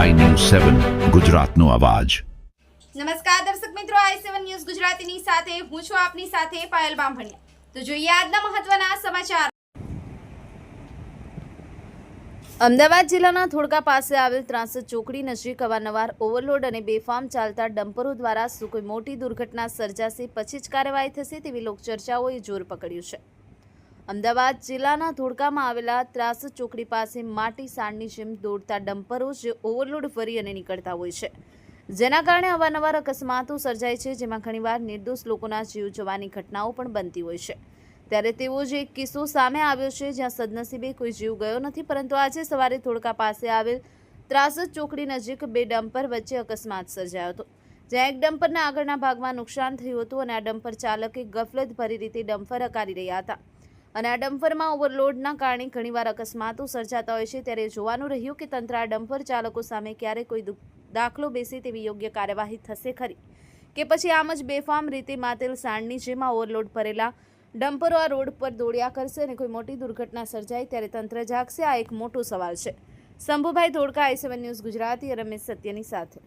સેવન ગુજરાતનો અવાજ. નમસ્કાર દર્શક મિત્રો આઈ સેવન ન્યૂઝ ગુજરાતીની સાથે હું છું આપની સાથે પાયલ બામભણિયા. તો જોઈએ આજના મહત્વના સમાચાર. અમદાવાદ જિલ્લાના ધોળકા પાસે આવેલ ત્રાસદ ચોકડી નજીક અવારનવાર ઓવરલોડ અને બેફામ ચાલતા ડમ્પરો દ્વારા શું કોઈ મોટી દુર્ઘટના સર્જાશે પછી જ કાર્યવાહી થશે તેવી લોકચર્ચાઓએ જોર પકડ્યું છે. અમદાવાદ જિલ્લાના ધોળકામાં આવેલા ત્રાસ ચોકડી પાસે માટી સાણની જેમ દોડતા ડમ્પરો જે ઓવરલોડ ફરી અને નીકળતા હોય છે. જેના કારણે અવારનવાર અકસ્માતો સર્જાય છે, જેમાં ઘણીવાર નિર્દોષ લોકોના જીવ જવાની ઘટનાઓ પણ બનતી હોય છે. ત્યારે તેવો જ એક કિસ્સો સામે આવ્યો છે, જ્યાં સદનસીબે કોઈ જીવ ગયો નથી, પરંતુ આજે સવારે ધોળકા પાસે આવેલ ત્રાસ ચોકડી નજીક બે ડમ્પર વચ્ચે અકસ્માત સર્જાયો હતો. જ્યાં એક ડમ્પરના આગળના ભાગમાં નુકસાન થયું હતું અને આ ડમ્પર ચાલકે ગફલત ભરી રીતે ડમ્પર હકારી રહ્યા હતા. અને આ ડમ્પરમાં ઓવરલોડના કારણે ઘણીવાર અકસ્માતો સર્જાતા હોય છે. ત્યારે જોવાનું રહ્યું કે તંત્ર આ ડમ્પર ચાલકો સામે ક્યારે કોઈ દાખલો બેસે તેવી યોગ્ય કાર્યવાહી થશે ખરી? કે પછી આમ જ બેફામ રીતે માતેલ સાણની જેમાં ઓવરલોડ ભરેલા ડમ્પરો આ રોડ પર દોડ્યા કરશે અને કોઈ મોટી દુર્ઘટના સર્જાય ત્યારે તંત્ર જાગશે. આ એક મોટો સવાલ છે. Shambhubhai Dholka, I seven news Gujarati Ramesh સત્યની સાથે.